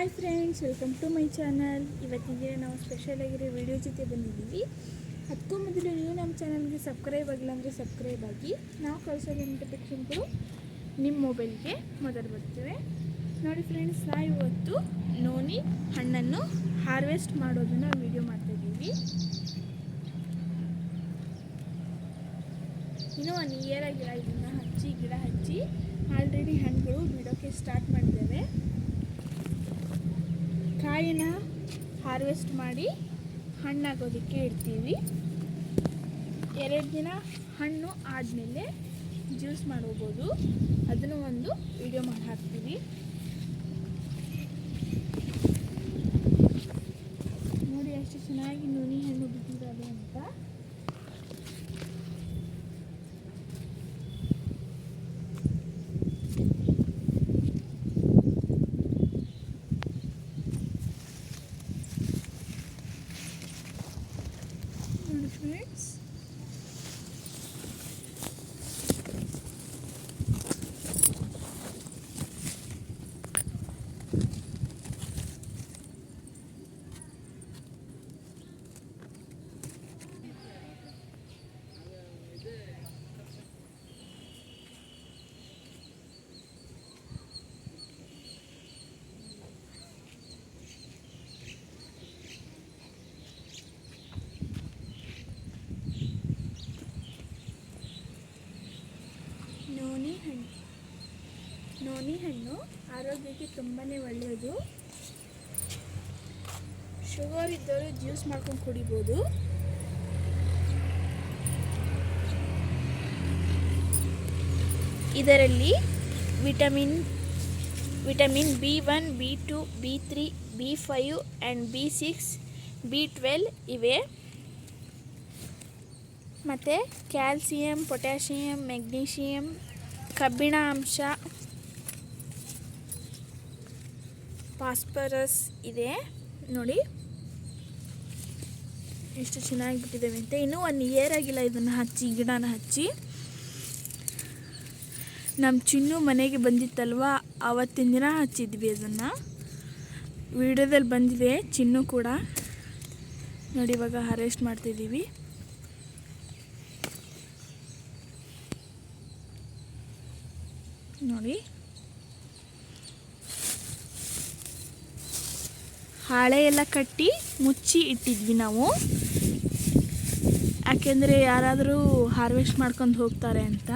Hi friends, welcome to my channel. ಇವತ್ತಿಗೆ ನಾವು special ಆಗಿರೋ ವಿಡಿಯೋ ಜೊತೆ ಬಂದಿದ್ದೀವಿ. ಅದಕ್ಕೂ ಮೊದಲು ನೀವು ನಮ್ಮ ಚಾನಲ್ಗೆ ಸಬ್ಸ್ಕ್ರೈಬ್ ಆಗಿಲ್ಲ ಅಂದರೆ ಸಬ್ಸ್ಕ್ರೈಬ್ ಆಗಿ. ನಾವು ಕಳಿಸೋ ನೋಟಿಫಿಕೇಷನ್ಗಳು ನಿಮ್ಮ ಮೊಬೈಲ್ಗೆ ಮೊದಲು ಬರ್ತೇವೆ. ನೋಡಿ ಫ್ರೆಂಡ್ಸ್ ನಾವು ಇವತ್ತು ನೋನಿ ಹಣ್ಣನ್ನು ಹಾರ್ವೆಸ್ಟ್ ಮಾಡೋದನ್ನು ವಿಡಿಯೋ ಮಾಡ್ತಾಯಿದ್ದೀವಿ ಇನ್ನೂ ಒನ್ ಇಯರ್ ಆಗಿಲ್ಲ ಇದನ್ನು ಹಚ್ಚಿ, ಗಿಡ ಹಚ್ಚಿ ಆಲ್ರೆಡಿ ಹಣ್ಣುಗಳು ಬಿಡೋಕ್ಕೆ ಸ್ಟಾರ್ಟ್ ಮಾಡಿದ್ದೇವೆ. ಕಾಯಿನ ಹಾರ್ವೆಸ್ಟ್ ಮಾಡಿ ಹಣ್ಣಾಗೋದಕ್ಕೆ ಇಡ್ತೀವಿ. ಎರಡು ದಿನ ಹಣ್ಣು ಆದಮೇಲೆ ಜ್ಯೂಸ್ ಮಾಡ್ಬೋದು ಅದನ್ನು ಒಂದು ವಿಡಿಯೋ ಮಾಡಿ ಹಾಕ್ತೀವಿ ನೋಡಿ ಎಷ್ಟು ಚೆನ್ನಾಗಿ ನುನಿ ಹಣ್ಣು ಬಿದ್ದಿದ್ದಾವೆ ಅಂತ ನೋಡಿ ಫ್ರೆಂಡ್ಸ್ ನೋನಿ ಹಣ್ಣು ನೋನಿ ಹಣ್ಣು ಆರೋಗ್ಯಕ್ಕೆ ತುಂಬಾ ಒಳ್ಳೆಯದು. ಶುಗರ್ ಇದ್ದವರು ಜ್ಯೂಸ್ ಮಾಡ್ಕೊಂಡು ಕುಡಿಬೋದು. ಇದರಲ್ಲಿ vitamin vitamin B one B two B three B five and B six B twelve ಇವೆ. ಮತ್ತು ಕ್ಯಾಲ್ಸಿಯಂ ಪೊಟ್ಯಾಷಿಯಂ ಮೆಗ್ನೀಷಿಯಂ ಕಬ್ಬಿಣ ಅಂಶ ಫಾಸ್ಫರಸ್ ಇದೆ. ನೋಡಿ. ಎಷ್ಟು ಚೆನ್ನಾಗಿ ಬಿಟ್ಟಿದ್ದೇವೆ ಅಂತ. ಇನ್ನೂ ಒಂದು ಇಯರ್ ಆಗಿಲ್ಲ ಇದನ್ನು ಹಚ್ಚಿ, ಗಿಡನ ಹಚ್ಚಿ. ನಮ್ಮ ಚಿನ್ನು ಮನೆಗೆ ಬಂದಿತ್ತಲ್ವ? ಆವತ್ತಿನ ದಿನ ಹಚ್ಚಿದ್ವಿ ಅದನ್ನು. ವಿಡಿಯೋದಲ್ಲಿ ಬಂದಿದೆ, ಚಿನ್ನು ಕೂಡ. ನೋಡಿ, ಇವಾಗ ಹಾರ್ವೆಸ್ಟ್ ಮಾಡ್ತಿದ್ದೀವಿ. ನೋಡಿ. ಹಾಳೆ ಎಲ್ಲ ಕಟ್ಟಿ ಮುಚ್ಚಿ ಇಟ್ಟಿದ್ವಿ ನಾವು. ಯಾಕೆಂದರೆ ಯಾರಾದರೂ ಹಾರ್ವೆಸ್ಟ್ ಮಾಡ್ಕೊಂಡು ಹೋಗ್ತಾರೆ ಅಂತ.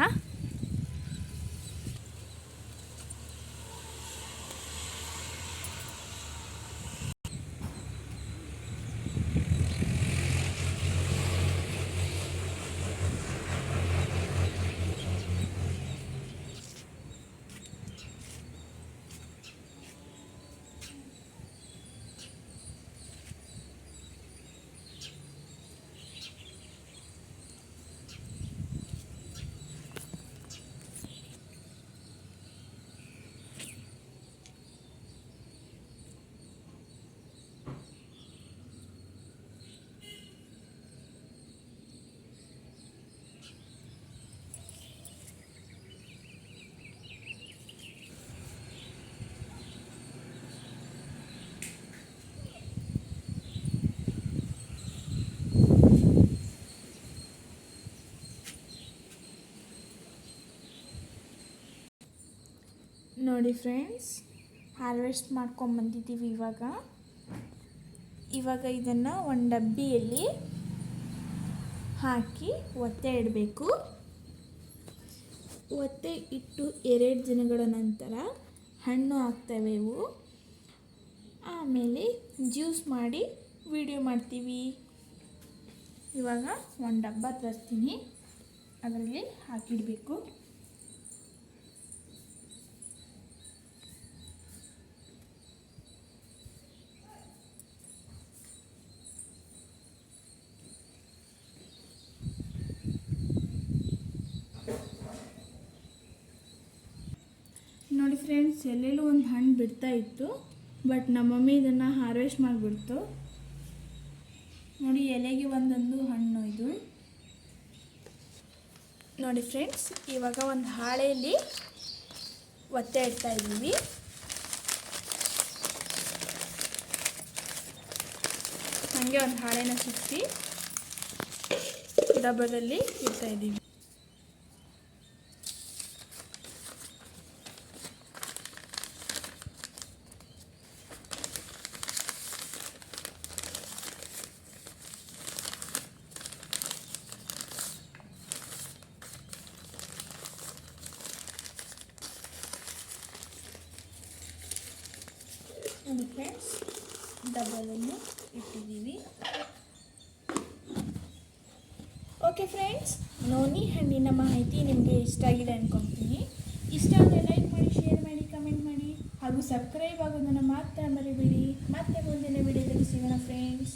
ನೋಡಿ ಫ್ರೆಂಡ್ಸ್, ಹಾರ್ವೆಸ್ಟ್ ಮಾಡ್ಕೊಂಬಂದಿದ್ದೀವಿ ಇವಾಗ. ಇವಾಗ ಇದನ್ನು ಒಂದು ಡಬ್ಬಿಯಲ್ಲಿ ಹಾಕಿ ಒತ್ತೆ ಇಡಬೇಕು. ಒತ್ತೆ ಇಟ್ಟು ಎರಡು ದಿನಗಳ ನಂತರ ಹಣ್ಣು ಆಗ್ತವೆ ಇವು. ಆಮೇಲೆ ಜ್ಯೂಸ್ ಮಾಡಿ ವಿಡಿಯೋ ಮಾಡ್ತೀವಿ. ಇವಾಗ ಒಂದು ಡಬ್ಬ ತರ್ತೀನಿ ಅದರಲ್ಲಿ ಹಾಕಿಡಬೇಕು. ಫ್ರೆಂಡ್ಸ್ ಎಲ್ಲೆಲ್ಲೂ ಒಂದು ಹಣ್ಣು ಬಿಡ್ತಾ ಇತ್ತು ಬಟ್ ನಮ್ಮ ಮಮ್ಮಿ ಇದನ್ನು ಹಾರ್ವೆಸ್ಟ್ ಮಾಡಿಬಿಡ್ತು. ನೋಡಿ, ಎಲೆಗೆ ಒಂದೊಂದು ಹಣ್ಣು ಇದು. ನೋಡಿ ಫ್ರೆಂಡ್ಸ್ ಇವಾಗ ಒಂದು ಹಾಳೆಯಲ್ಲಿ ಒತ್ತೆ ಇಡ್ತಾ ಇದ್ದೀವಿ. ಹಾಗೆ ಒಂದು ಹಾಳೆನ ಸುತ್ತಿ ಡಬ್ಬದಲ್ಲಿ ಇಡ್ತಾ ಇದ್ದೀವಿ. ನೋಡಿ ಫ್ರೆಂಡ್ಸ್ ಇಟ್ಟಿದ್ದೀವಿ. ಓಕೆ ಫ್ರೆಂಡ್ಸ್ ನೋನಿ ಹಣ್ಣಿನ ಮಾಹಿತಿ ನಿಮಗೆ ಇಷ್ಟ ಆಗಿದೆ ಅಂದ್ಕೊತೀನಿ ಇಷ್ಟ ಆದರೆ ಲೈಕ್ ಮಾಡಿ ಶೇರ್ ಮಾಡಿ ಕಮೆಂಟ್ ಮಾಡಿ. ಹಾಗೂ ಸಬ್ಸ್ಕ್ರೈಬ್ ಆಗೋದನ್ನು ಮಾತ್ರ ಮರಿಬೇಡಿ. ಮತ್ತೆ ಮುಂದಿನ ವಿಡಿಯೋದಲ್ಲಿ ಸಿಗೋಣ ಫ್ರೆಂಡ್ಸ್